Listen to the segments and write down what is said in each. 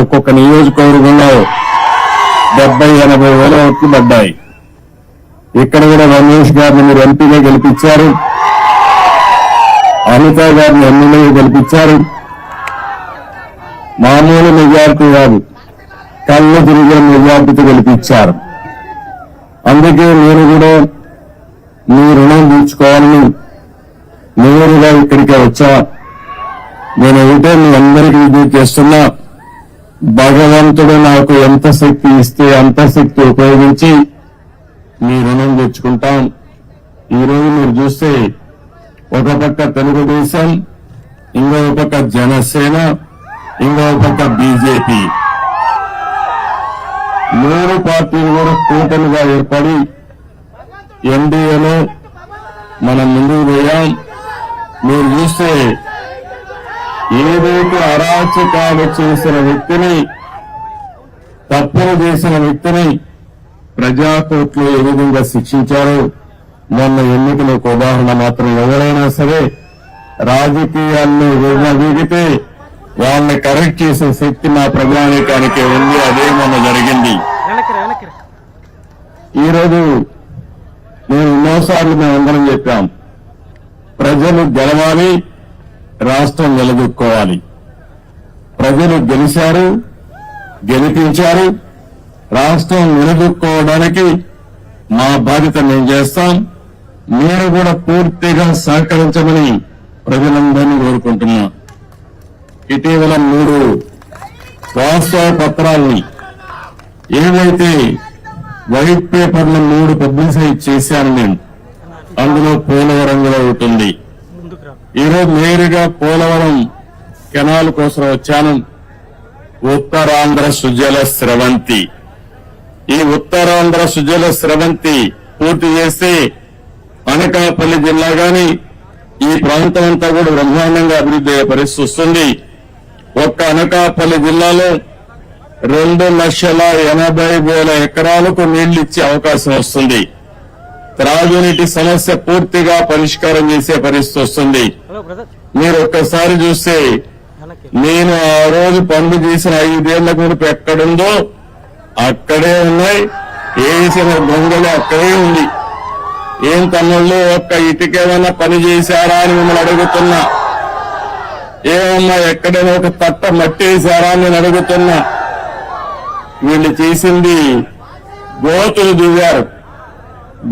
ఒక్కొక్క నియోజకవర్గంలో డెబ్బై ఎనభై వేల ఓట్లు పడ్డాయి. ఇక్కడ కూడా రమేష్ గారిని మీరు ఎంపీగా గెలిపించారు. అనిత గారిని ఎమ్మెల్యేగా గెలిపించారు. మామూలు మెజార్టీ కాదు కళ్ళు తిరిగిన మెజార్టీతో గెలిపించారు. అందుకే నేను కూడా మీ రుణం తీర్చుకోవాలని నేరుగా ఇక్కడికి వచ్చా. నేను అయితే మీ అందరికీ విజ్ఞప్తి చేస్తున్నా. భగవంతుడు నాకు ఎంత శక్తి ఇస్తే అంత శక్తి ఉపయోగించి మీ రుణం తెచ్చుకుంటాం. ఈ రోజు మీరు చూస్తే ఒక పక్క తెలుగుదేశం ఇంకో పక్క జనసేన ఇంకో పక్క బీజేపీ. మూడు పార్టీలు కూడా కూటమిగా ఏర్పడి ఎన్డీఏలో మనం ముందుకు పోయాం. మీరు చూస్తే ఏదైతే అరాచకాలు చేసిన వ్యక్తిని తప్పులు చేసిన వ్యక్తిని ప్రజాకోర్టులో ఏ విధంగా శిక్షించారో మొన్న ఎన్నికల ఒక ఉదాహరణ మాత్రం ఎవరైనా సరే రాజకీయాల్లో విడిగితే వాళ్ళని కరెక్ట్ చేసే శక్తి మా ప్రజానీకానికి ఉంది. అదే మొన్న జరిగింది. ఈరోజు నేను ఎన్నోసార్లు మేము అందరం చెప్పాం. ప్రజలు గెలవాలి రాష్ట్రం నిలదొక్కోవాలి. ప్రజలు గెలిచారు గెలిపించారు. రాష్ట్రం నిలదొక్కోవడానికి మా బాధ్యత మేము చేస్తాం. మీరు కూడా పూర్తిగా సహకరించమని ప్రజలందరినీ కోరుకుంటున్నా. ఇటీవల మూడు వాస్తవ పత్రాల్ని ఏవైతే వైట్ పేపర్లు మూడు పబ్లిసైజ్ చేశాను నేను అందులో పోలవరం ఉంటుంది ఈరోజు నేరుగా పోలవరం కెనాల్ కోసం వచ్చాను. ఉత్తరాంధ్ర సుజల స్రవంతి. ఈ ఉత్తరాంధ్ర సుజల స్రవంతి పూర్తి చేస్తే అనకాపల్లి జిల్లా గాని ఈ ప్రాంతం అంతా కూడా బ్రహ్మాండంగా అభివృద్ధి అయ్యే పరిస్థితి వస్తుంది. ఒక్క అనకాపల్లి జిల్లాలో రెండు లక్షల ఎనభై వేల ఎకరాలకు నీళ్ళు ఇచ్చే అవకాశం వస్తుంది. త్రాగునీటి సమస్య పూర్తిగా పరిష్కారం చేసే పరిస్థితి వస్తుంది. మీరు ఒక్కసారి చూస్తే నేను ఆ రోజు పనులు చేసిన ఐదేళ్ళ గురిపు ఎక్కడుందో అక్కడే ఉన్నాయి. వేసిన దొంగలు అక్కడే ఉంది. ఏం తమ్ముళ్ళు ఒక్క ఇటుకేమైనా పని చేశారా అని మిమ్మల్ని అడుగుతున్నా. ఏమమ్మా ఎక్కడైనా ఒక తట్ట మట్టి వేశారా అని నేను అడుగుతున్నా. వీళ్ళు చేసింది గోతులు దిగారు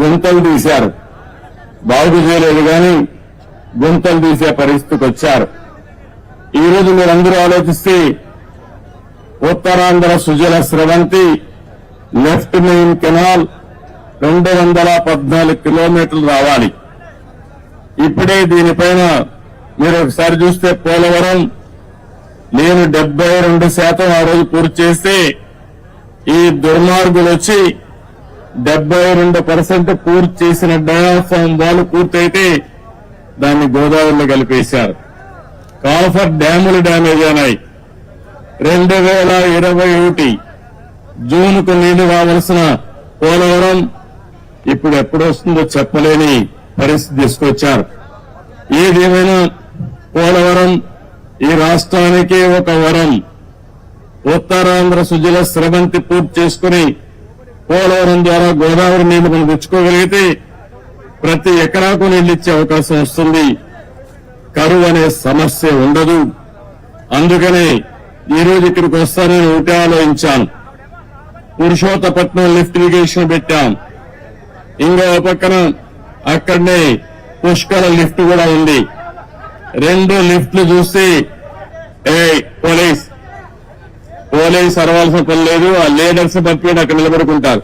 గుంతలు తీశారు. బాగు చేయలేదు కానీ గుంతలు తీసే పరిస్థితికి వచ్చారు. ఈ రోజు మీరందరూ ఆలోచిస్తే Uttarandhra Sujala Sravanthi left main canal రెండు వందల పద్నాలుగు కిలోమీటర్లు రావాలి. ఇప్పుడే దీనిపైన మీరు ఒకసారి చూస్తే పోలవరం నేను డెబ్బై రెండు శాతం ఆ రోజు పూర్తి చేస్తే ఈ దుర్మార్గులు వచ్చి డెబ్బై రెండు పర్సెంట్ పూర్తి చేసిన డయాఫామ్ వాళ్ళు పూర్తయితే దాన్ని గోదావరిలో కలిపేశారు. కాఫర్ డ్యాములు డ్యామేజ్ అయినాయి. రెండు వేల ఇరవై ఒకటి జూన్కు నీళ్ళు రావాల్సిన పోలవరం ఇప్పుడు ఎప్పుడు వస్తుందో చెప్పలేని పరిస్థితి తీసుకొచ్చారు. ఏదేమైనా పోలవరం ఈ రాష్ట్రానికి ఒక వరం. ఉత్తరాంధ్ర సుజల స్రవంతి పూర్తి చేసుకుని పోలవరం ద్వారా గోదావరి నీళ్ళు మనం తెచ్చుకోగలిగితే ప్రతి ఎకరాకు నీళ్ళు ఇచ్చే అవకాశం వస్తుంది. కరువు అనే సమస్య ఉండదు. అందుకనే ఈరోజు ఇక్కడికి వస్తానని ఒకటే ఆలోచించాను. పురుషోత్తపట్నం లిఫ్ట్ ఇరిగేషన్ పెట్టాం. ఇంకో పక్కన అక్కడనే పుష్కర లిఫ్ట్ కూడా ఉంది. రెండు లిఫ్ట్లు చూసి ఏ పోలీస్ గోలేజ్ అరవాల్సిన పని లేదు ఆ లీడర్స్ బట్టి అక్కడ నిలబడుకుంటారు.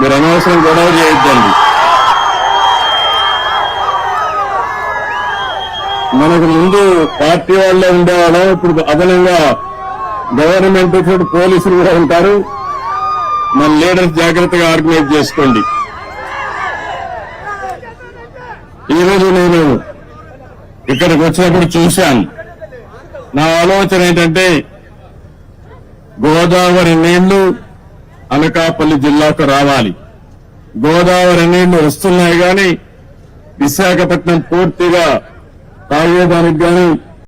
మీరు అనవసరం గొడవ చేయొద్దండి. మనకు ముందు పార్టీ వాళ్ళే ఉండేవాళ్ళం ఇప్పుడు అదనంగా గవర్నమెంట్ తోటి పోలీసులు కూడా ఉంటారు. మన లీడర్స్ జాగ్రత్తగా ఆర్గనైజ్ చేసుకోండి. ఈ రోజు నేను ఇక్కడికి వచ్చినప్పుడు చూశాను. నా ఆలోచన ఏంటంటే గోదావరి నీళ్ళు అనకాపల్లి జిల్లాకు రావాలి. గోదావరి నీళ్ళు వస్తున్నాయి కానీ విశాఖపట్నం పూర్తిగా తాగేదానికి గాని